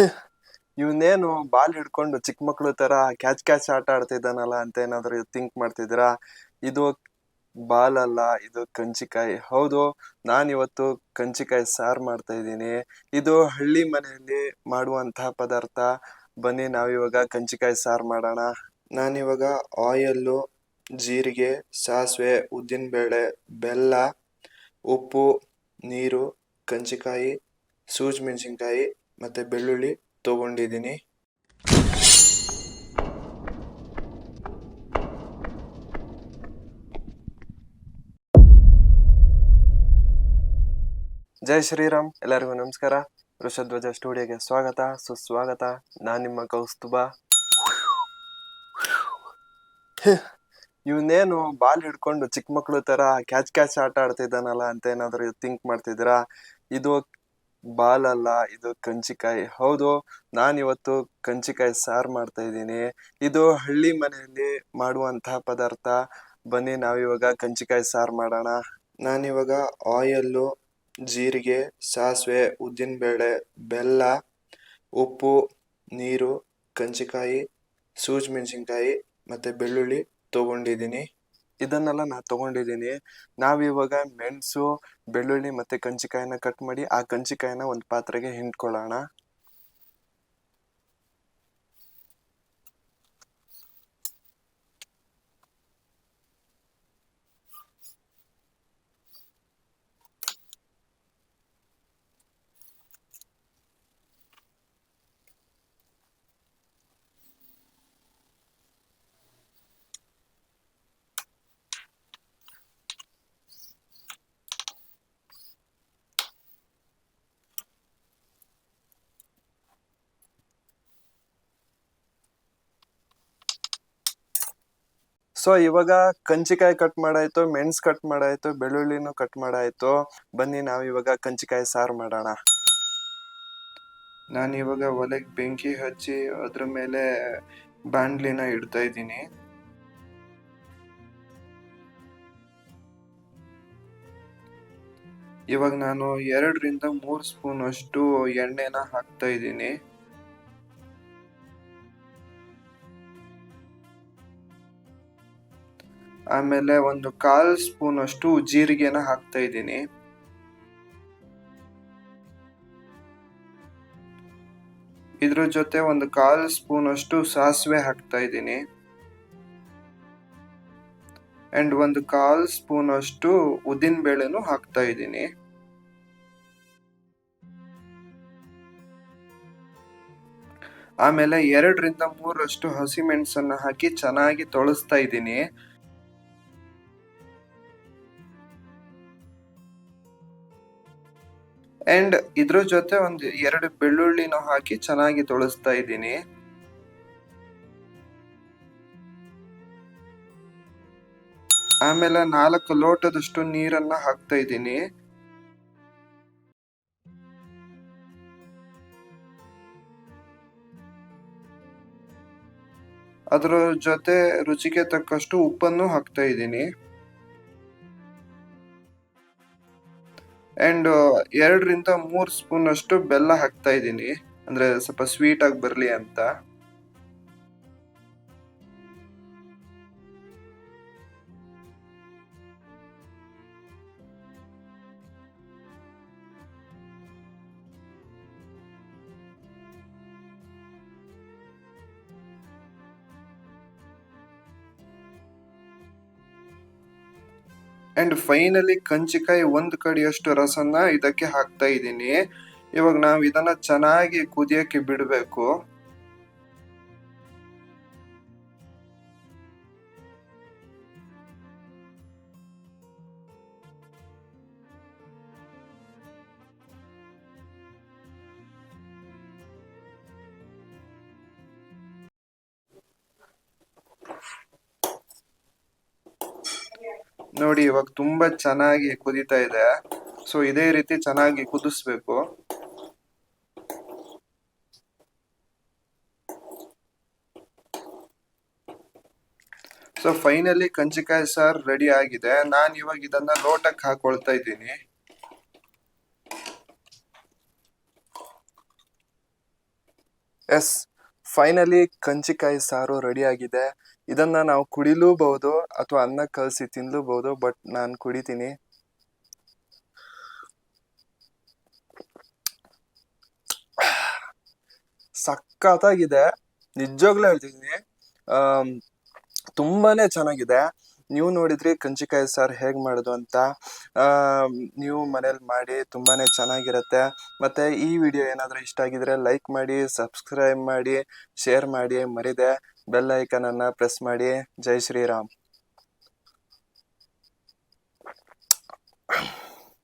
ಇವನೇನು ಬಾಲ್ ಹಿಡ್ಕೊಂಡು ಚಿಕ್ಕ ಮಕ್ಳು ತರ ಕ್ಯಾಚ್ ಕ್ಯಾಚ್ ಆಟ ಆಡ್ತಿದ್ದಾನಲ್ಲ ಅಂತ ಏನಾದ್ರು ಥಿಂಕ್ ಮಾಡ್ತಿದ್ದೀರಾ? ಇದು ಬಾಲ್ ಅಲ್ಲ ಇದು ಕಂಚಿಕಾಯಿ. ಹೌದು ನಾನು ಇವತ್ತು ಕಂಚಿಕಾಯಿ ಸಾರ್ ಮಾಡ್ತಾ ಇದ್ದೀನಿ. ಇದು ಹಳ್ಳಿ ಮನೆಯಲ್ಲಿ ಮಾಡುವಂತಹ ಪದಾರ್ಥ. ಬನ್ನಿ, ನಾವಿವಾಗ ಕಂಚಿಕಾಯಿ ಸಾರ್ ಮಾಡೋಣ. ನಾನಿವಾಗ ಆಯಲ್ಲು, ಜೀರಿಗೆ, ಸಾಸಿವೆ, ಉದ್ದಿನಬೇಳೆ, ಬೆಲ್ಲ, ಉಪ್ಪು, ನೀರು, ಕಂಚಿಕಾಯಿ, ಸೂಜಿ ಮೆಣಸಿನ್ಕಾಯಿ ಮತ್ತೆ ಬೆಳ್ಳುಳ್ಳಿ ತಗೊಂಡಿದ್ದೀನಿ. ಜೈ ಶ್ರೀರಾಮ್, ಎಲ್ಲರಿಗೂ ನಮಸ್ಕಾರ. ವೃಷಧ್ವಜ ಸ್ಟುಡಿಯೋಗೆ ಸ್ವಾಗತ, ಸುಸ್ವಾಗತ. ನಾನು ನಿಮ್ಮ ಕೌಸ್ತುಭ. ಇವನೇನು ಬಾಲ್ ಹಿಡ್ಕೊಂಡು ಚಿಕ್ಕ ಮಕ್ಳು ತರ ಕ್ಯಾಚ್ ಕ್ಯಾಚ್ ಆಟ ಆಡ್ತಿದ್ದಾನಲ್ಲ ಅಂತ ಏನಾದ್ರು ಥಿಂಕ್ ಮಾಡ್ತಿದ್ದೀರಾ? ಇದು ಬಾಲ್ ಇದು ಕಂಚಿಕಾಯಿ. ಹೌದು, ನಾನಿವತ್ತು ಕಂಚಿಕಾಯಿ ಸಾರ್ ಮಾಡ್ತಾ ಇದ್ದೀನಿ. ಇದು ಹಳ್ಳಿ ಮನೆಯಲ್ಲಿ ಮಾಡುವಂತಹ ಪದಾರ್ಥ. ಬನ್ನಿ, ನಾವಿವಾಗ ಕಂಚಿಕಾಯಿ ಸಾರ್ ಮಾಡೋಣ. ನಾನಿವಾಗ ಆಯಲ್ಲು, ಜೀರಿಗೆ, ಸಾಸಿವೆ, ಉದ್ದಿನಬೇಳೆ, ಬೆಲ್ಲ, ಉಪ್ಪು, ನೀರು, ಕಂಚಿಕಾಯಿ, ಸೂಜಿ ಮೆಣಸಿನ್ಕಾಯಿ ಮತ್ತೆ ಬೆಳ್ಳುಳ್ಳಿ ತಗೊಂಡಿದ್ದೀನಿ. ಇದನ್ನೆಲ್ಲ ನಾ ತಗೊಂಡಿದ್ದೀನಿ. ನಾವಿವಾಗ ಮೆಣಸು, ಬೆಳ್ಳುಳ್ಳಿ ಮತ್ತೆ ಕಂಚಿಕಾಯಿನ ಕಟ್ ಮಾಡಿ ಆ ಕಂಚಿಕಾಯಿನ ಒಂದು ಪಾತ್ರೆಗೆ ಹಿಂಡ್ಕೊಳ್ಳೋಣ. ಸೊ ಇವಾಗ ಕಂಚಿಕಾಯಿ ಕಟ್ ಮಾಡಾಯ್ತು, ಮೆಣಸ್ ಕಟ್ ಮಾಡಾಯ್ತು, ಬೆಳ್ಳುಳ್ಳಿನೂ ಕಟ್ ಮಾಡಾಯ್ತು. ಬನ್ನಿ, ನಾವು ಇವಾಗ ಕಂಚಿಕಾಯಿ ಸಾರು ಮಾಡೋಣ. ನಾನು ಇವಾಗ ಒಲೆಗೆ ಬೆಂಕಿ ಹಚ್ಚಿ ಅದ್ರ ಮೇಲೆ ಬಾಂಡ್ಲಿನ ಇಡ್ತಾ ಇದ್ದೀನಿ. ಇವಾಗ ನಾನು ಎರಡರಿಂದ ಮೂರು ಸ್ಪೂನ್ ಅಷ್ಟು ಎಣ್ಣೆನ ಹಾಕ್ತಾ ಇದ್ದೀನಿ. ಆಮೇಲೆ ಒಂದು ಕಾಲ್ ಸ್ಪೂನ್ ಅಷ್ಟು ಜೀರಿಗೆನ ಹಾಕ್ತಾ ಇದ್ದೀನಿ. ಇದ್ರ ಜೊತೆ ಒಂದು ಕಾಲ್ ಸ್ಪೂನ್ ಅಷ್ಟು ಸಾಸಿವೆ ಹಾಕ್ತಾ ಇದ್ದೀನಿ. ಅಂಡ್ ಒಂದು ಕಾಲ್ ಸ್ಪೂನ್ ಅಷ್ಟು ಉದ್ದಿನ ಬೇಳೆನೂ ಹಾಕ್ತಾ ಇದ್ದೀನಿ. ಆಮೇಲೆ ಎರಡರಿಂದ ಮೂರಷ್ಟು ಹಸಿಮೆಣಸನ್ನು ಹಾಕಿ ಚೆನ್ನಾಗಿ ತೊಳಸ್ತಾ ಇದ್ದೀನಿ. ಅಂಡ್ ಇದ್ರ ಜೊತೆ ಒಂದು ಎರಡು ಬೆಳ್ಳುಳ್ಳಿನ ಹಾಕಿ ಚೆನ್ನಾಗಿ ತೊಳಸ್ತಾ ಇದ್ದೀನಿ. ಆಮೇಲೆ ನಾಲ್ಕು ಲೋಟದಷ್ಟು ನೀರನ್ನ ಹಾಕ್ತಾ ಇದ್ದೀನಿ. ಅದರ ಜೊತೆ ರುಚಿಗೆ ತಕ್ಕಷ್ಟು ಉಪ್ಪನ್ನು ಹಾಕ್ತಾ ಇದ್ದೀನಿ. ಅಂಡ್ ಎರಡರಿಂದ ಮೂರು ಸ್ಪೂನ್ ಅಷ್ಟು ಬೆಲ್ಲ ಹಾಕ್ತಾ ಇದ್ದೀನಿ. ಅಂದ್ರೆ ಸ್ವಲ್ಪ ಆಗಿ ಬರಲಿ ಅಂತ. ಅಂಡ್ ಫೈನಲಿ ಕಂಚಿಕಾಯಿ ಒಂದು ಕಡಿಯಷ್ಟು ರಸನ ಇದಕ್ಕೆ ಹಾಕ್ತಾ ಇದ್ದೀನಿ. ಇವಾಗ ನಾವು ಇದನ್ನ ಚೆನ್ನಾಗಿ ಕುದಿಯಕ್ಕೆ ಬಿಡ್ಬೇಕು. ನೋಡಿ, ಇವಾಗ ತುಂಬಾ ಚೆನ್ನಾಗಿ ಕುದೀತಾ ಇದೆ. ಸೊ ಇದೇ ರೀತಿ ಚೆನ್ನಾಗಿ ಕುದಿಸ್ಬೇಕು. ಸೊ ಫೈನಲಿ ಕಂಚಿಕಾಯಿ ಸಾರ್ ರೆಡಿ ಆಗಿದೆ. ನಾನು ಇವಾಗ ಇದನ್ನ ಲೋಟಕ್ಕೆ ಹಾಕೊಳ್ತಾ ಇದ್ದೀನಿ. ಎಸ್ ಫೈನಲಿ ಕಂಚಿಕಾಯಿ ಸಾರು ರೆಡಿ ಆಗಿದೆ. ಇದನ್ನ ನಾವು ಕುಡಿಲೂಬಹುದು ಅಥವಾ ಅನ್ನ ಕಲಸಿ ತಿನ್ಲೂಬಹುದು ಬಟ್ ನಾನು ಕುಡಿತೀನಿ. ಸಖತ್ತಾಗಿದೆ. ನಿಜವಾಗ್ಲೂ ಹೇಳ್ತಿದ್ದೀನಿ. ತುಂಬಾನೇ ಚೆನ್ನಾಗಿದೆ. ನೀವು ನೋಡಿದ್ರಿ ಕಂಚಿಕಾಯಿ ಸಾರು ಹೇಗೆ ಮಾಡೋದು ಅಂತ ನೀವು ಮನೇಲಿ ಮಾಡಿ ತುಂಬಾನೇ ಚೆನ್ನಾಗಿರುತ್ತೆ. ಮತ್ತೆ ಈ ವಿಡಿಯೋ ಏನಾದರೂ ಇಷ್ಟ ಆಗಿದ್ರೆ ಲೈಕ್ ಮಾಡಿ, ಸಬ್ಸ್ಕ್ರೈಬ್ ಮಾಡಿ, ಶೇರ್ ಮಾಡಿ, ಮರಿದೆ ಬೆಲ್ ಐಕನನ್ನು ಪ್ರೆಸ್ ಮಾಡಿ. ಜೈ ಶ್ರೀರಾಮ್.